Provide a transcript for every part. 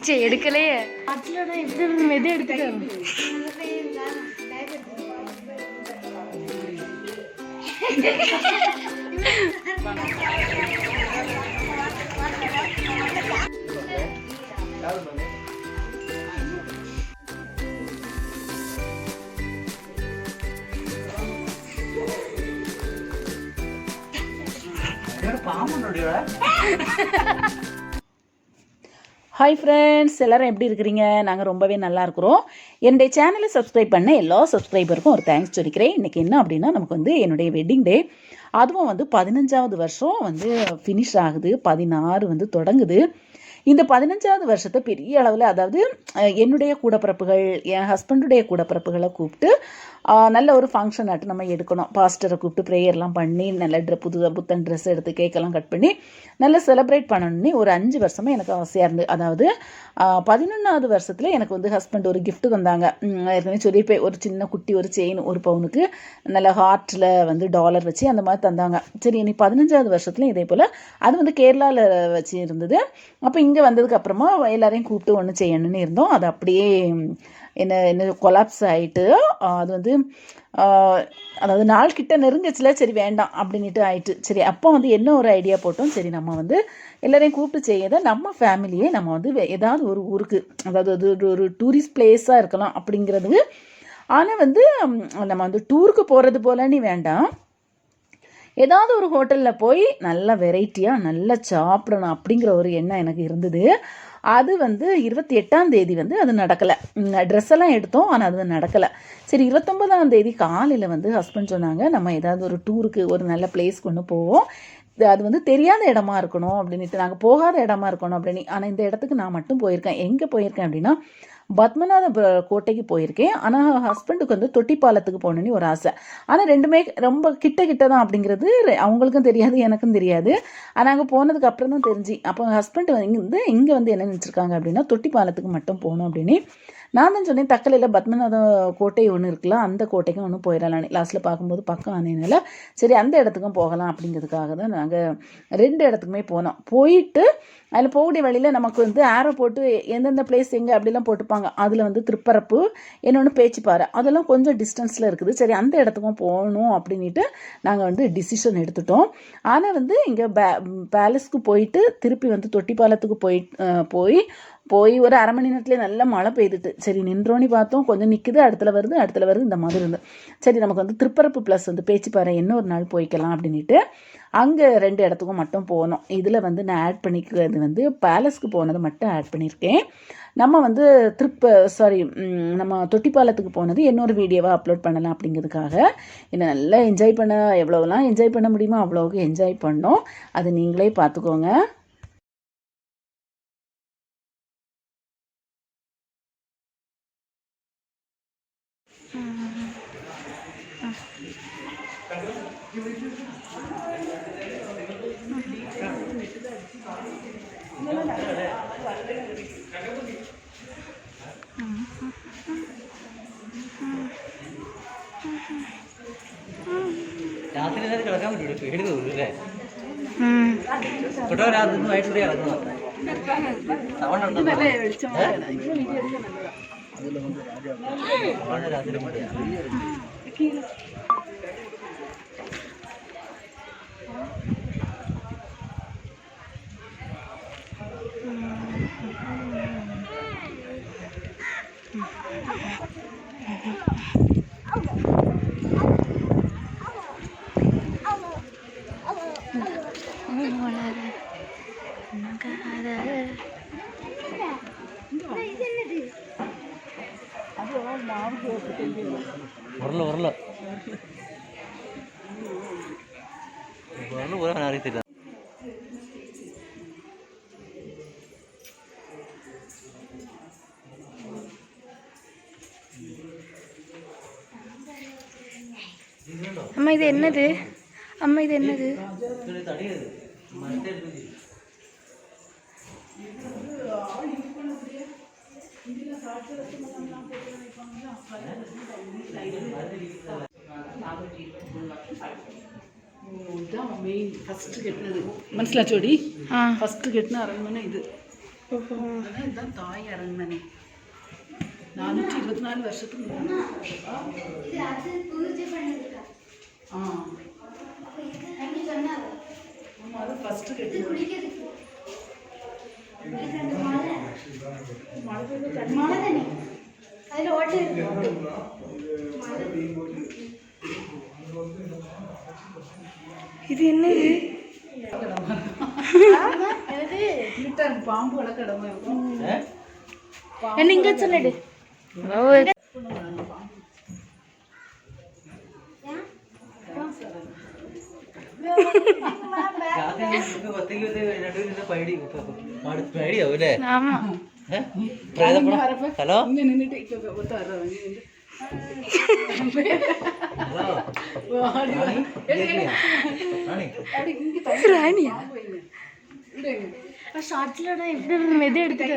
சரி எடுக்கலையே. மெது எடுத்துட்டு ஹாய் ஃப்ரெண்ட்ஸ் எல்லாரும் எப்படி இருக்கிறீங்க? நாங்கள் ரொம்பவே நல்லா இருக்கிறோம். என்னுடைய சேனலை சப்ஸ்கிரைப் பண்ண எல்லா சப்ஸ்கிரைபருக்கும் ஒரு தேங்க்ஸ் சொல்லிக்கிறேன். இன்றைக்கி என்ன அப்படின்னா நமக்கு வந்து என்னுடைய வெட்டிங் டே அதுவும் வந்து பதினஞ்சாவது வருஷம் வந்து ஃபினிஷ் ஆகுது. பதினாறு வந்து தொடங்குது. இந்த பதினஞ்சாவது வருஷத்தை பெரிய அளவில் அதாவது என்னுடைய கூடப்பிறப்புகள் என் ஹஸ்பண்டுடைய கூடப்பிறப்புகளை கூப்பிட்டு நல்ல ஒரு ஃபங்க்ஷன் ஆட்டு நம்ம எடுக்கணும். பாஸ்டரை கூப்பிட்டு ப்ரேயர்லாம் பண்ணி நல்ல ட்ரெ புது புத்தன் ட்ரெஸ் எடுத்து கேக்கெல்லாம் கட் பண்ணி நல்லா செலிப்ரேட் பண்ணணும்னு ஒரு அஞ்சு வருஷமாக எனக்கு ஆசையாக இருந்து அதாவது பதினொன்றாவது வருஷத்தில் எனக்கு வந்து ஹஸ்பண்ட் ஒரு கிஃப்ட் தந்தாங்க. ஏற்கனவே சொல்லியிருப்பேன் ஒரு சின்ன குட்டி ஒரு செயின் ஒரு பவுனுக்கு நல்ல ஹார்ட்டில் வந்து டாலர் வச்சு அந்த மாதிரி தந்தாங்க. சரி இனி பதினஞ்சாவது வருஷத்துலையும் இதே போல். அது வந்து கேரளாவில் வச்சு இருந்தது. அப்போ இங்கே வந்ததுக்கு அப்புறமா எல்லாரையும் கூப்பிட்டு ஒன்று செய்யணும்னு இருந்தோம். அது அப்படியே என்ன என்ன கொலாப்ஸ் ஆகிட்டு அது வந்து அதாவது நாள் கிட்ட நெருங்கச்சுல சரி வேண்டாம் அப்படின்ட்டு ஆயிட்டு சரி அப்போ வந்து என்ன ஒரு ஐடியா போட்டோம்? சரி நம்ம வந்து எல்லாரையும் கூப்பிட்டு செய்யத நம்ம ஃபேமிலியே நம்ம வந்து ஏதாவது ஒரு ஊருக்கு அதாவது அது ஒரு- டூரிஸ்ட் பிளேஸாக இருக்கலாம் அப்படிங்கிறது. ஆனால் வந்து நம்ம வந்து டூருக்கு போகிறது போலன்னு வேண்டாம். ஏதாவது ஒரு ஹோட்டலில் போய் நல்ல வெரைட்டியாக நல்லா சாப்பிடணும் அப்படிங்கிற ஒரு எண்ணம் எனக்கு இருந்தது. அது வந்து இருபத்தி எட்டாம் தேதி வந்து அது நடக்கலை. ட்ரெஸ் எல்லாம் எடுத்தோம் ஆனால் அது நடக்கலை. சரி இருபத்தொன்பதாம் தேதி காலையில் வந்து ஹஸ்பண்ட் சொன்னாங்க நம்ம ஏதாவது ஒரு டூருக்கு ஒரு நல்ல பிளேஸ் கொண்டு போவோம். அது வந்து தெரியாத இடமா இருக்கணும் அப்படின்ட்டு நாங்கள் போகாத இடமா இருக்கணும் அப்படின்னு. ஆனால் இந்த இடத்துக்கு நான் மட்டும் போயிருக்கேன். எங்கே போயிருக்கேன் அப்படின்னா பத்மநாத கோட்டைக்கு போயிருக்கேன். ஆனால் ஹஸ்பண்டுக்கு வந்து தொட்டிப்பாலத்துக்கு போகணுன்னு ஒரு ஆசை. ஆனால் ரெண்டுமே ரொம்ப கிட்ட கிட்ட தான் அப்படிங்கிறது அவங்களுக்கும் தெரியாது எனக்கும் தெரியாது. ஆனால் அங்கே போனதுக்கு அப்புறம் தான் தெரிஞ்சு. அப்போ ஹஸ்பண்ட் வந்து இங்கே வந்து என்ன நினச்சிருக்காங்க அப்படின்னா தொட்டிப்பாலத்துக்கு மட்டும் போகணும் அப்படின்னு நான் தான் சொன்னேன் தக்கலையில் பத்மநாத கோட்டை ஒன்று இருக்கலாம் அந்த கோட்டைக்கும் ஒன்று போயிடலான்னு லாஸ்ட்டில் பார்க்கும்போது பக்கம் ஆனதுனால சரி அந்த இடத்துக்கும் போகலாம் அப்படிங்கிறதுக்காக தான் நாங்கள் ரெண்டு இடத்துக்குமே போனோம். போயிட்டு அதில் போகக்கூடிய வழியில் நமக்கு வந்து ஆரோ போட்டு எந்தெந்த பிளேஸ் எங்கே அப்படிலாம் போட்டுப்பாங்க. அதில் வந்து திருப்பரப்பு இன்னொன்று பேச்சுப்பாறை. அதெல்லாம் கொஞ்சம் டிஸ்டன்ஸில் இருக்குது. சரி அந்த இடத்துக்கும் போகணும் அப்படின்ட்டு நாங்கள் வந்து டிசிஷன் எடுத்துட்டோம். ஆனால் வந்து இங்கே பே பேலஸ்க்கு போயிட்டு திருப்பி வந்து தொட்டிப்பாலத்துக்கு போய் போய் போய் ஒரு அரை மணி நேரத்துலேயே நல்ல மழை பெய்துட்டு சரி நின்றோன்னு பார்த்தோம் கொஞ்சம் நிற்குது அடுத்துல வருது அடுத்துல வருது இந்த மாதிரி இருந்து. சரி நமக்கு வந்து திருப்பரப்பு ப்ளஸ் வந்து பேச்சிப்பாறை இன்னொரு நாள் போய்க்கலாம் அப்படின்ட்டு அங்கே ரெண்டு இடத்துக்கும் மட்டும் போனோம். இதில் வந்து நான் ஆட் பண்ணிக்கிறது வந்து பேலஸ்க்கு போனது மட்டும் ஆட் பண்ணியிருக்கேன். நம்ம வந்து திருப்ப சாரி நம்ம தொட்டிப்பாலத்துக்கு போனது இன்னொரு வீடியோவாக அப்லோட் பண்ணலாம் அப்படிங்கிறதுக்காக. என்னை நல்லா என்ஜாய் பண்ண எவ்வளோலாம் என்ஜாய் பண்ண முடியுமோ அவ்வளோவுக்கு என்ஜாய் பண்ணோம். அது நீங்களே பார்த்துக்கோங்க. രാത്രി നേരം കിടക്കാൻ പറ്റൂല പേടി തോന്നുന്നല്ലേ കേട്ടോ രാത്രി വയറ്റിലൂടെ കിടക്കുന്നു സൗണ്ട് ഉണ്ടോ? அதில் வந்து ராஜா ராஜராஜ அம்மா இது என்னது? அம்மா இது என்னது? மனசிலா ஜோடி ஃபஸ்ட்டு கெட்டின அரண்மனை இது. இதுதான் தாய் அரண்மனை. நானூற்றி இருபத்தி நாலு வருஷத்துக்கு முன்னாடி ஆ ஆமா அது ஃபர்ஸ்ட் கட்டி மழை தண்ணி அதில் ஓட்டு இருக்கு இது என்னது என்னது கிளிட்டர் பாம்பு வளர்க்க இடமா இருக்கும் என்ன இங்க சொல்லிடு പേടിയാവൂലേ ഹലോ? റാണിയാ. ഇവിടെ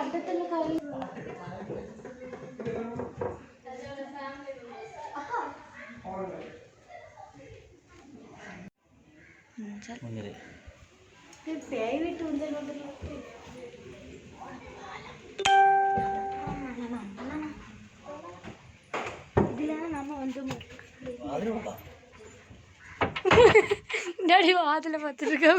പണ്ടത്തുള്ള കാര്യം ഉണ്ടല്ലോ ഇതിലാണ് നമ്മ ഒന്നും ഡാഡി വാതിലെ പത്തിരിക്കാം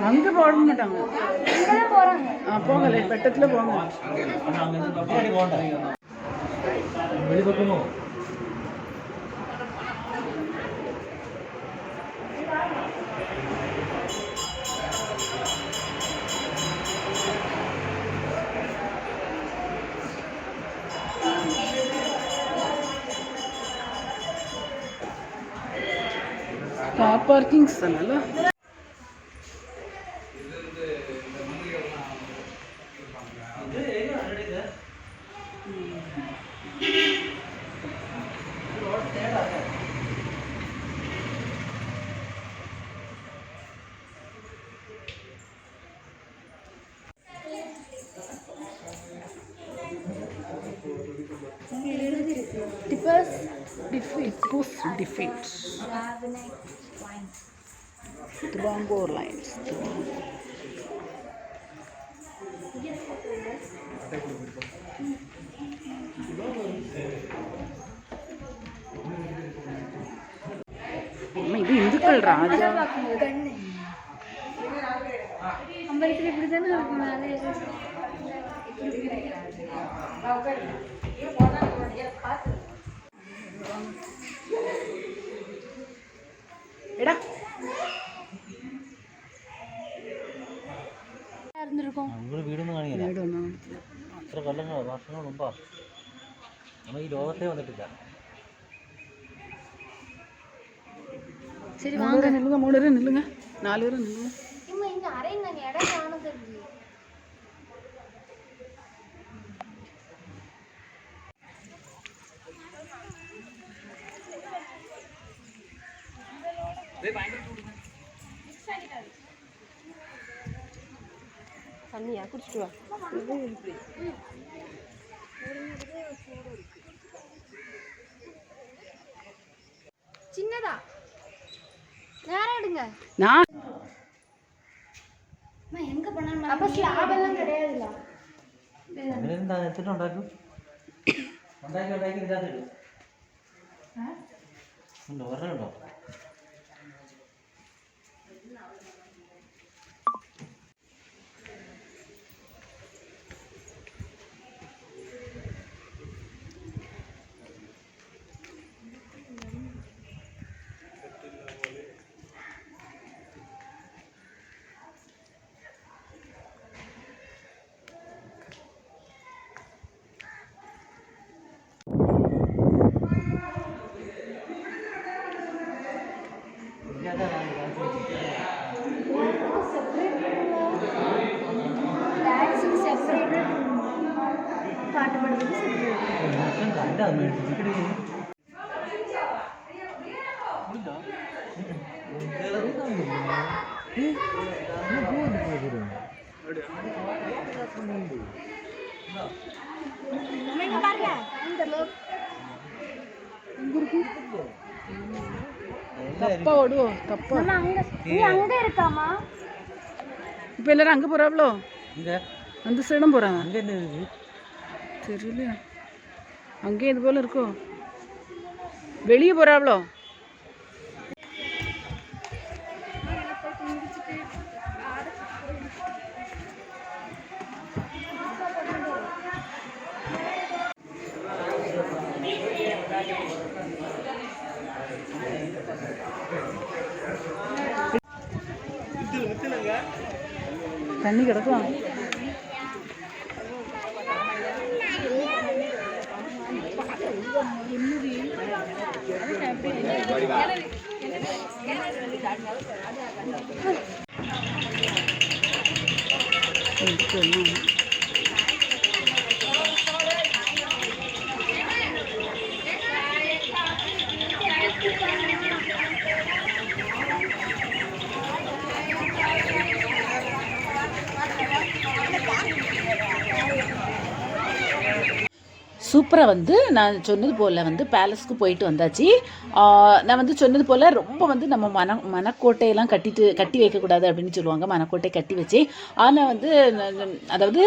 அங்கே போட மாட்டாங்க ஆ போங்க பெட்டத்தில் போங்க வெளிப்பக்கமும் ಪಾರ್ಕಿಂಗ್ ಸ್ಥಳ ಅಲ್ಲ defeat Tubangor Lions. இது இந்துக்கள் ராஜா அம்பலத்தில் இப்படி தானே இருக்கும் എടാ. വീടൊന്നും കാണില്ല അത്ര കൊല്ലങ്ങളോ വർഷങ്ങൾ മുമ്പാ നമ്മൾ ഈ ലോകത്തെ വന്നിട്ടില്ല. ശരി വാങ്ങ. നില്ലുങ്ങ മൂന്ന് നില്ലുങ്ങ. നാല് നില്ലുങ്ങ. வச்சுட்டு வா சின்னதா. நேரம் எடுங்க. எங்க போனாலும் அப்ப ஸ்லாப் எடுத்துட்டு ரெண்டு அது மாதிரி விக்கெட் கப்பா ஓடுவோம் கப்பா அங்க இருக்காமா இப்போ எல்லாரும் அங்கே போகிறாங்களோ அந்த சைடும் போகிறாங்க தெரியல அங்கேயும் இது போல் இருக்கோ? வெளியே போகிறாவளோ தண்ணி கிடக்கும் 嗯，对。அப்புறம் வந்து நான் சொன்னது போல் வந்து பேலஸ்க்கு போயிட்டு வந்தாச்சு. நான் வந்து சொன்னது போல் ரொம்ப வந்து நம்ம மன மனக்கோட்டையெல்லாம் கட்டிட்டு கட்டி வைக்கக்கூடாது அப்படின்னு சொல்லுவாங்க. மனக்கோட்டை கட்டி வச்சு. ஆனால் வந்து அதாவது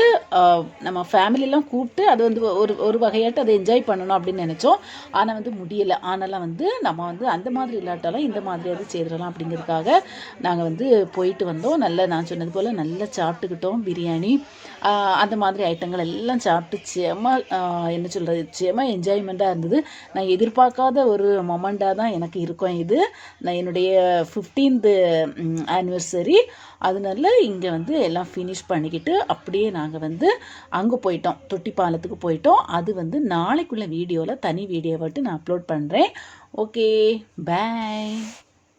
நம்ம ஃபேமிலியெல்லாம் கூப்பிட்டு அது வந்து ஒரு ஒரு வகையாட்டு அதை என்ஜாய் பண்ணணும் அப்படின்னு நினச்சோம். ஆனால் வந்து முடியலை. ஆனாலும் வந்து நம்ம வந்து அந்த மாதிரி இல்லாட்டாலும் இந்த மாதிரியாவது செய்திடலாம் அப்படிங்கிறதுக்காக நாங்கள் வந்து போயிட்டு வந்தோம். நல்ல நான் சொன்னது போல் நல்லா சாப்பிட்டுக்கிட்டோம். பிரியாணி அந்த மாதிரி ஐட்டங்கள் எல்லாம் சாப்பிட்டு செம என்ன சொல்கிறது செம என்ஜாய்மெண்ட்டாக இருந்தது. நான் எதிர்பார்க்காத ஒரு மொமெண்ட்டாக தான் எனக்கு இருக்கும் இது. நான் என்னுடைய ஃபிஃப்டீன்த்து ஆனிவர்சரி அதனால இங்கே வந்து எல்லாம் ஃபினிஷ் பண்ணிக்கிட்டு அப்படியே நாங்கள் வந்து அங்கே போயிட்டோம். தொட்டி பாலத்துக்கு போயிட்டோம். அது வந்து நாளைக்குள்ள வீடியோவில் தனி வீடியோ மட்டும் நான் அப்லோட் பண்ணுறேன் ஓகே பை